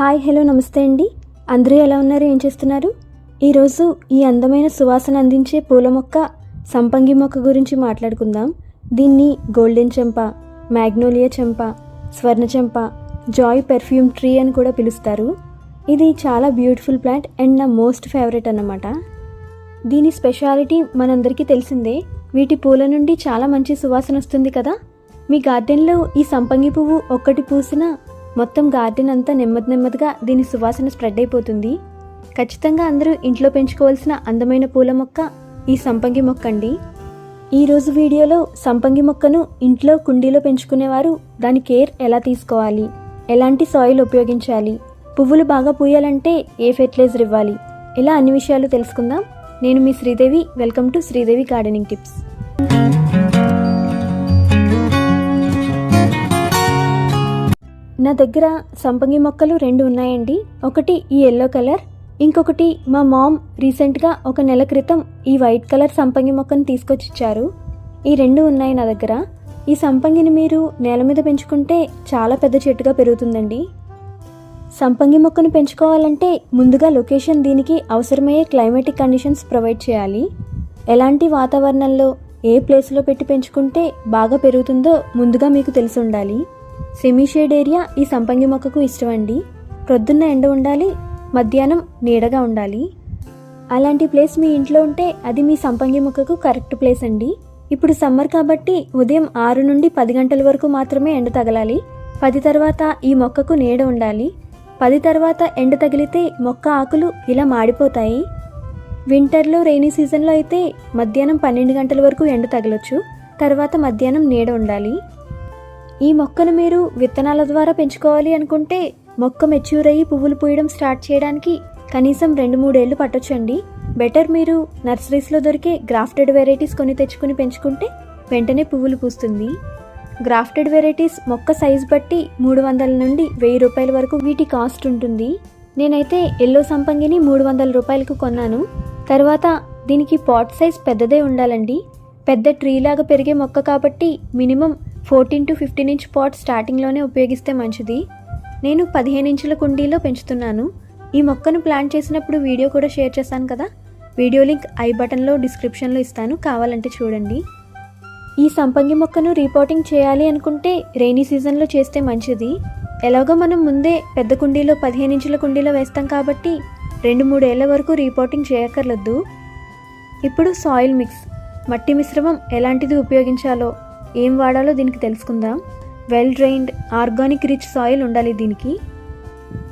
Hi hello నమస్తే అండి. అందరూ ఎలా ఉన్నారు? ఏం చేస్తున్నారు? ఈరోజు ఈ అందమైన సువాసన అందించే పూల మొక్క సంపంగి మొక్క గురించి మాట్లాడుకుందాం. దీన్ని గోల్డెన్ చెంప మ్యాగ్నోలియా చెంప స్వర్ణ చెంప జాయ్ పెర్ఫ్యూమ్ ట్రీ అని కూడా పిలుస్తారు. ఇది చాలా బ్యూటిఫుల్ ప్లాంట్ అండ్ నా మోస్ట్ ఫేవరెట్ అన్నమాట. దీని స్పెషాలిటీ మనందరికీ తెలిసిందే వీటి పూల నుండి చాలా మంచి సువాసన వస్తుంది కదా. మీ గార్డెన్లో ఈ సంపంగి పువ్వు ఒక్కటి పూసినా మొత్తం గార్డెన్ అంతా నెమ్మది నెమ్మదిగా దీని సువాసన స్ప్రెడ్ అయిపోతుంది. ఖచ్చితంగా అందరూ ఇంట్లో పెంచుకోవాల్సిన అందమైన పూల మొక్క ఈ సంపంగి మొక్క అండి. ఈరోజు వీడియోలో సంపంగి మొక్కను ఇంట్లో కుండీలో పెంచుకునేవారు దాని కేర్ ఎలా తీసుకోవాలి? ఎలాంటి సాయిల్ ఉపయోగించాలి? పువ్వులు బాగా పూయాలంటే ఏ ఫెర్టిలైజర్ ఇవ్వాలి? ఇలా అన్ని విషయాలు తెలుసుకుందాం. నేను మీ Sridevi. Welcome to Sridevi gardening tips నా దగ్గర సంపంగి మొక్కలు రెండు ఉన్నాయండి. ఒకటి ఈ ఎల్లో కలర్ ఇంకొకటి మా మామ్ రీసెంట్గా ఒక నెల క్రితం ఈ వైట్ కలర్ సంపంగి మొక్కను తీసుకొచ్చి ఇచ్చారు. ఈ రెండు ఉన్నాయి నా దగ్గర. ఈ సంపంగిని మీరు నేల మీద పెంచుకుంటే చాలా పెద్ద చెట్టుగా పెరుగుతుందండి. సంపంగి మొక్కను పెంచుకోవాలంటే ముందుగా లొకేషన్ దీనికి అవసరమయ్యే క్లైమేటిక్ కండిషన్స్ ప్రొవైడ్ చేయాలి. ఎలాంటి వాతావరణంలో ఏ ప్లేస్లో పెట్టి పెంచుకుంటే బాగా పెరుగుతుందో ముందుగా మీకు తెలిసి ఉండాలి. సెమీ షేడ్ ఏరియా ఈ సంపంగి మొక్కకు ఇష్టమండి. ప్రొద్దున్న ఎండ ఉండాలి మధ్యాహ్నం నీడగా ఉండాలి. అలాంటి ప్లేస్ మీ ఇంట్లో ఉంటే అది మీ సంపంగి మొక్కకు కరెక్ట్ ప్లేస్ అండి. ఇప్పుడు సమ్మర్ కాబట్టి ఉదయం ఆరు నుండి పది గంటల వరకు మాత్రమే ఎండ తగలాలి. పది తర్వాత ఈ మొక్కకు నీడ ఉండాలి. పది తర్వాత ఎండ తగిలితే మొక్క ఆకులు ఇలా మాడిపోతాయి. వింటర్లో రెయినీ సీజన్లో అయితే మధ్యాహ్నం పన్నెండు గంటల వరకు ఎండ తగలొచ్చు. తర్వాత మధ్యాహ్నం నీడ ఉండాలి. ఈ మొక్కను మీరు విత్తనాల ద్వారా పెంచుకోవాలి అనుకుంటే మొక్క మెచ్యూర్ అయ్యి పువ్వులు పూయడం స్టార్ట్ చేయడానికి కనీసం రెండు మూడేళ్ళు పట్టొచ్చండి. బెటర్ మీరు నర్సరీస్లో దొరికే గ్రాఫ్టెడ్ వెరైటీస్ కొని తెచ్చుకుని పెంచుకుంటే వెంటనే పువ్వులు పూస్తుంది. గ్రాఫ్టెడ్ వెరైటీస్ మొక్క సైజ్ బట్టి మూడు వందల నుండి వెయ్యి రూపాయల వరకు వీటి కాస్ట్ ఉంటుంది. నేనైతే ఎల్లో సంపంగిని మూడు వందల రూపాయలకు కొన్నాను. తర్వాత దీనికి పాట్ సైజ్ పెద్దదే ఉండాలండి. పెద్ద ట్రీ లాగా పెరిగే మొక్క కాబట్టి minimum fourteen to fifteen inch pot స్టార్టింగ్లోనే ఉపయోగిస్తే మంచిది. నేను పదిహేను ఇంచుల కుండీలో పెంచుతున్నాను. ఈ మొక్కను ప్లాంట్ చేసినప్పుడు వీడియో కూడా షేర్ చేశాను కదా? వీడియో లింక్ ఐ బటన్లో డిస్క్రిప్షన్లో ఇస్తాను. కావాలంటే చూడండి. ఈ సంపంగి మొక్కను రీపోటింగ్ చేయాలి అనుకుంటే రెయినీ సీజన్లో చేస్తే మంచిది. ఎలాగో మనం ముందే పెద్ద కుండీలో పదిహేను ఇంచుల కుండీలో వేస్తాం కాబట్టి రెండు మూడేళ్ళ వరకు రీపోటింగ్ చేయక్కర్లేదు ఇప్పుడు సాయిల్ మిక్స్. మట్టి మిశ్రమం ఎలాంటిది ఉపయోగించాలో ఏం వాడాలో దీనికి తెలుసుకుందాం. Well drained organic rich soil ఉండాలి దీనికి.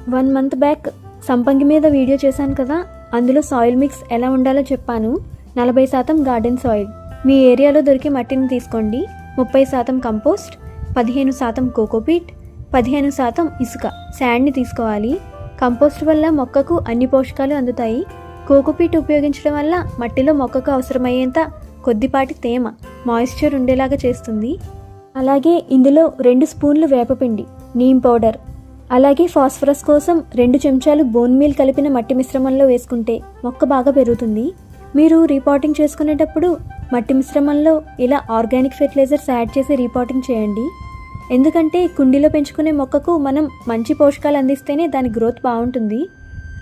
వన్ మంత్ బ్యాక్ సంపంగి మీద వీడియో చేశాను కదా అందులో సాయిల్ మిక్స్ ఎలా ఉండాలో చెప్పాను. నలభై శాతం గార్డెన్ సాయిల్ మీ ఏరియాలో దొరికే మట్టిని తీసుకోండి. ముప్పై శాతం కంపోస్ట్ పదిహేను శాతం కోకోపీట్ పదిహేను శాతం ఇసుక. శాండ్ని తీసుకోవాలి. కంపోస్ట్ వల్ల మొక్కకు అన్ని పోషకాలు అందుతాయి. కోకోపీట్ ఉపయోగించడం వల్ల మట్టిలో మొక్కకు అవసరమయ్యేంత కొద్దిపాటి తేమ. మాయిశ్చర్ ఉండేలాగా చేస్తుంది. అలాగే ఇందులో రెండు స్పూన్లు వేపపిండి నీమ్ పౌడర్ అలాగే ఫాస్ఫరస్ కోసం రెండు చెంచాలు బోన్ మీల్ కలిపిన మట్టి మిశ్రమంలో వేసుకుంటే మొక్క బాగా పెరుగుతుంది. మీరు రీపాటింగ్ చేసుకునేటప్పుడు మట్టి మిశ్రమంలో ఇలా ఆర్గానిక్ ఫెర్టిలైజర్స్ యాడ్ చేసి రీపాటింగ్ చేయండి. ఎందుకంటే కుండీలో పెంచుకునే మొక్కకు మనం మంచి పోషకాలు అందిస్తేనే దాని గ్రోత్ బాగుంటుంది.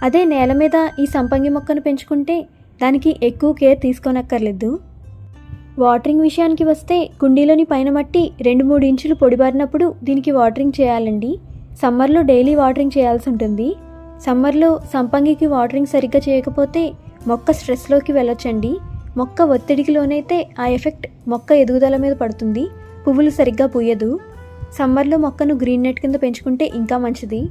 అదే నేల మీద ఈ సంపంగి మొక్కను పెంచుకుంటే దానికి ఎక్కువ కేర్ తీసుకోనక్కర్లేదు. వాటరింగ్ విషయానికి వస్తే కుండీలోని పైన మట్టి రెండు మూడు ఇంచులు పొడిబారినప్పుడు దీనికి వాటరింగ్ చేయాలండి. సమ్మర్లో డైలీ వాటరింగ్ చేయాల్సి ఉంటుంది. సమ్మర్లో సంపంగికి వాటరింగ్ సరిగ్గా చేయకపోతే మొక్క స్ట్రెస్లోకి వెళ్ళొచ్చండి. మొక్క ఒత్తిడికి లోనైతే ఆ ఎఫెక్ట్ మొక్క ఎదుగుదల మీద పడుతుంది. పువ్వులు సరిగ్గా పూయదు. సమ్మర్లో మొక్కను గ్రీన్ నెట్ కింద పెంచుకుంటే ఇంకా మంచిది.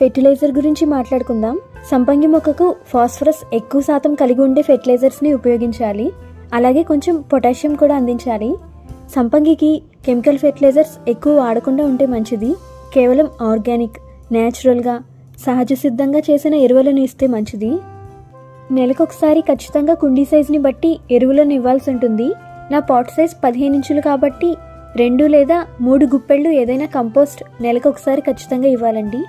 ఫెర్టిలైజర్ గురించి మాట్లాడుకుందాం. సంపంగి మొక్కకు ఫాస్ఫరస్ ఎక్కువ శాతం కలిగి ఉండే ఫెర్టిలైజర్స్ని ఉపయోగించాలి. అలాగే కొంచెం పొటాషియం కూడా అందించాలి. సంపంగికి కెమికల్ ఫెర్టిలైజర్స్ ఎక్కువ వాడకుండా ఉంటే మంచిది. కేవలం ఆర్గానిక్ న్యాచురల్గా సహజ సిద్ధంగా చేసిన ఎరువులను ఇస్తే మంచిది. నెలకొకసారి ఖచ్చితంగా కుండీ సైజుని బట్టి ఎరువులను ఇవ్వాల్సి ఉంటుంది. నా పాట్ సైజ్ పదిహేను ఇంచులు కాబట్టి రెండు లేదా మూడు గుప్పెళ్ళు ఏదైనా కంపోస్ట్ నెలకొకసారి ఖచ్చితంగా ఇవ్వాలండి.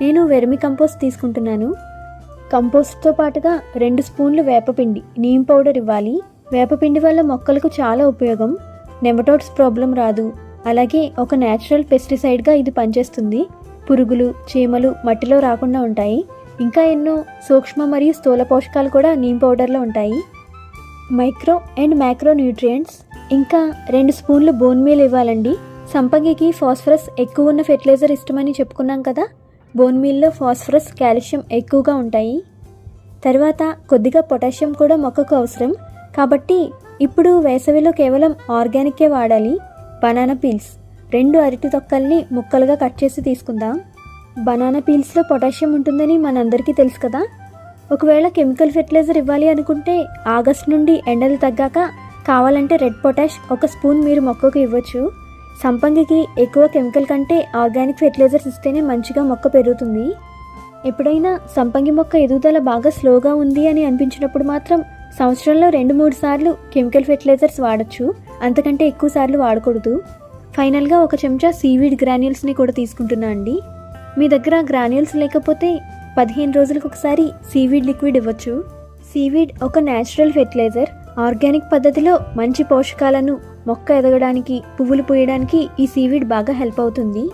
నేను వెర్మి కంపోస్ట్ తీసుకుంటున్నాను. కంపోస్ట్తో పాటుగా రెండు స్పూన్లు వేపపిండి నీమ్ పౌడర్ ఇవ్వాలి. వేపపిండి వల్ల మొక్కలకు చాలా ఉపయోగం. నెమటోడ్స్ ప్రాబ్లం రాదు. అలాగే ఒక న్యాచురల్ పెస్టిసైడ్గా ఇది పనిచేస్తుంది. పురుగులు చీమలు మట్టిలో రాకుండా ఉంటాయి. ఇంకా ఎన్నో సూక్ష్మ మరియు స్థూల పోషకాలు కూడా నీమ్ పౌడర్లో ఉంటాయి. Micro and macro nutrients. ఇంకా రెండు స్పూన్లు బోన్ మీల్ ఇవ్వాలండి. సంపంగికి ఫాస్ఫరస్ ఎక్కువ ఉన్న ఫెర్టిలైజర్ ఇష్టమని చెప్పుకున్నాం కదా. బోన్ మీల్లో ఫాస్ఫరస్ కాల్షియం ఎక్కువగా ఉంటాయి. తర్వాత కొద్దిగా పొటాషియం కూడా మొక్కకు అవసరం. కాబట్టి ఇప్పుడు వేసవిలో కేవలం ఆర్గానికే వాడాలి బనానా పీల్స్. రెండు అరటి తొక్కల్ని ముక్కలుగా కట్ చేసి తీసుకుందాం. బనానా పీల్స్లో పొటాషియం ఉంటుందని మనందరికీ తెలుసు కదా. ఒకవేళ కెమికల్ ఫెర్టిలైజర్ ఇవ్వాలి అనుకుంటే ఆగస్ట్ నుండి ఎండలు తగ్గాక కావాలంటే రెడ్ పొటాష్ ఒక స్పూన్ మీరు మొక్కకు ఇవ్వచ్చు. సంపంగికి ఎక్కువ కెమికల్ కంటే ఆర్గానిక్ ఫెర్టిలైజర్స్ ఇస్తేనే మంచిగా మొక్క పెరుగుతుంది. ఎప్పుడైనా సంపంగి మొక్క ఎదుగుదల బాగా స్లోగా ఉంది అని అనిపించినప్పుడు మాత్రం సంవత్సరంలో రెండు మూడు సార్లు కెమికల్ ఫెర్టిలైజర్స్ వాడచ్చు. అంతకంటే ఎక్కువ సార్లు వాడకూడదు. ఫైనల్గా ఒక చెంచా సీవీడ్ గ్రాన్యూల్స్ని కూడా తీసుకుంటున్నా అండి. మీ దగ్గర గ్రాన్యూల్స్ లేకపోతే పదిహేను రోజులకు ఒకసారి సీవీడ్ లిక్విడ్ ఇవ్వచ్చు. సీవీడ్ ఒక న్యాచురల్ ఫెర్టిలైజర్. ఆర్గానిక్ పద్ధతిలో మంచి పోషకాలను మొక్క ఎదగడానికి పువ్వులు పూయడానికి ఈ సీవీడ్ బాగా హెల్ప్ అవుతుంది.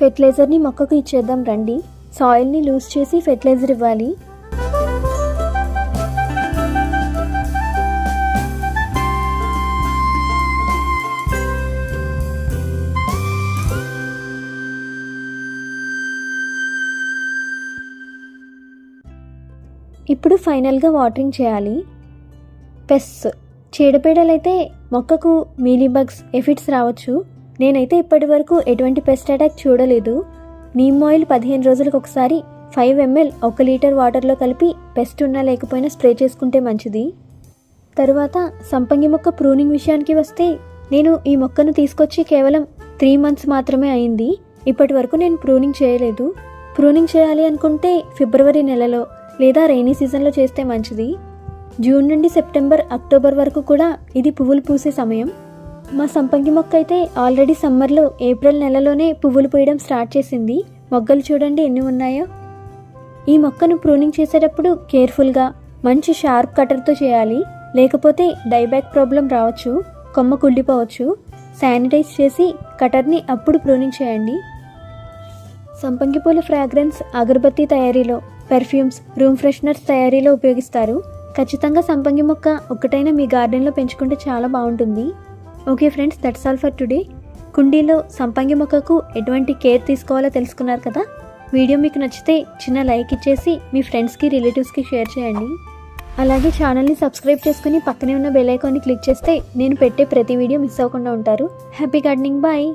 ఫెర్టిలైజర్ని మొక్కకు ఇచ్చేద్దాం రండి. సాయిల్ని లూజ్ చేసి ఫెర్టిలైజర్ ఇవ్వాలి. ఇప్పుడు ఫైనల్గా వాటరింగ్ చేయాలి. పెస్. చీడపీడలైతే మొక్కకు మీలీబగ్స్ ఎఫిట్స్ రావచ్చు. నేనైతే ఇప్పటి వరకు ఎటువంటి పెస్ట్ అటాక్ చూడలేదు. నీమ్ ఆయిల్ పదిహేను రోజులకు ఒకసారి ఫైవ్ ఎంఎల్ ఒక లీటర్ వాటర్లో కలిపి పెస్ట్ ఉన్నా లేకపోయినా స్ప్రే చేసుకుంటే మంచిది. తరువాత సంపంగి మొక్క ప్రూనింగ్ విషయానికి వస్తే నేను ఈ మొక్కను తీసుకొచ్చి కేవలం త్రీ మంత్స్ మాత్రమే అయింది. ఇప్పటి వరకు నేను ప్రూనింగ్ చేయలేదు. ప్రూనింగ్ చేయాలి అనుకుంటే ఫిబ్రవరి నెలలో లేదా రైనీ సీజన్లో చేస్తే మంచిది. జూన్ నుండి సెప్టెంబర్ అక్టోబర్ వరకు కూడా ఇది పువ్వులు పూసే సమయం. మా సంపంగి మొక్క అయితే ఆల్రెడీ సమ్మర్లో ఏప్రిల్ నెలలోనే పువ్వులు పూయడం స్టార్ట్ చేసింది. మొగ్గలు చూడండి ఎన్ని ఉన్నాయో. ఈ మొక్కను ప్రూనింగ్ చేసేటప్పుడు కేర్ఫుల్గా మంచి షార్ప్ కటర్తో చేయాలి. లేకపోతే డైబ్యాక్ ప్రాబ్లం రావచ్చు కొమ్మ కుళ్ళిపోవచ్చు. శానిటైజ్ చేసి కటర్ని అప్పుడు ప్రూనింగ్ చేయండి. సంపంగి పూల ఫ్రాగ్రెన్స్ అగరబత్తి తయారీలో పెర్ఫ్యూమ్స్ రూమ్ ఫ్రెషనర్స్ తయారీలో ఉపయోగిస్తారు. ఖచ్చితంగా సంపంగి మొక్క ఒక్కటైనా మీ గార్డెన్లో పెంచుకుంటే చాలా బాగుంటుంది. Okay friends that's all for today కుండీలో సంపంగి మొక్కకు ఎటువంటి కేర్ తీసుకోవాలో తెలుసుకున్నారు కదా? వీడియో మీకు నచ్చితే చిన్న లైక్ ఇచ్చేసి మీ ఫ్రెండ్స్కి రిలేటివ్స్కి షేర్ చేయండి. అలాగే ఛానల్ని సబ్స్క్రైబ్ చేసుకుని పక్కనే ఉన్న బెల్ ఐకాన్ని క్లిక్ చేస్తే నేను పెట్టే ప్రతి వీడియో మిస్ అవ్వకుండా ఉంటారు. Happy gardening bye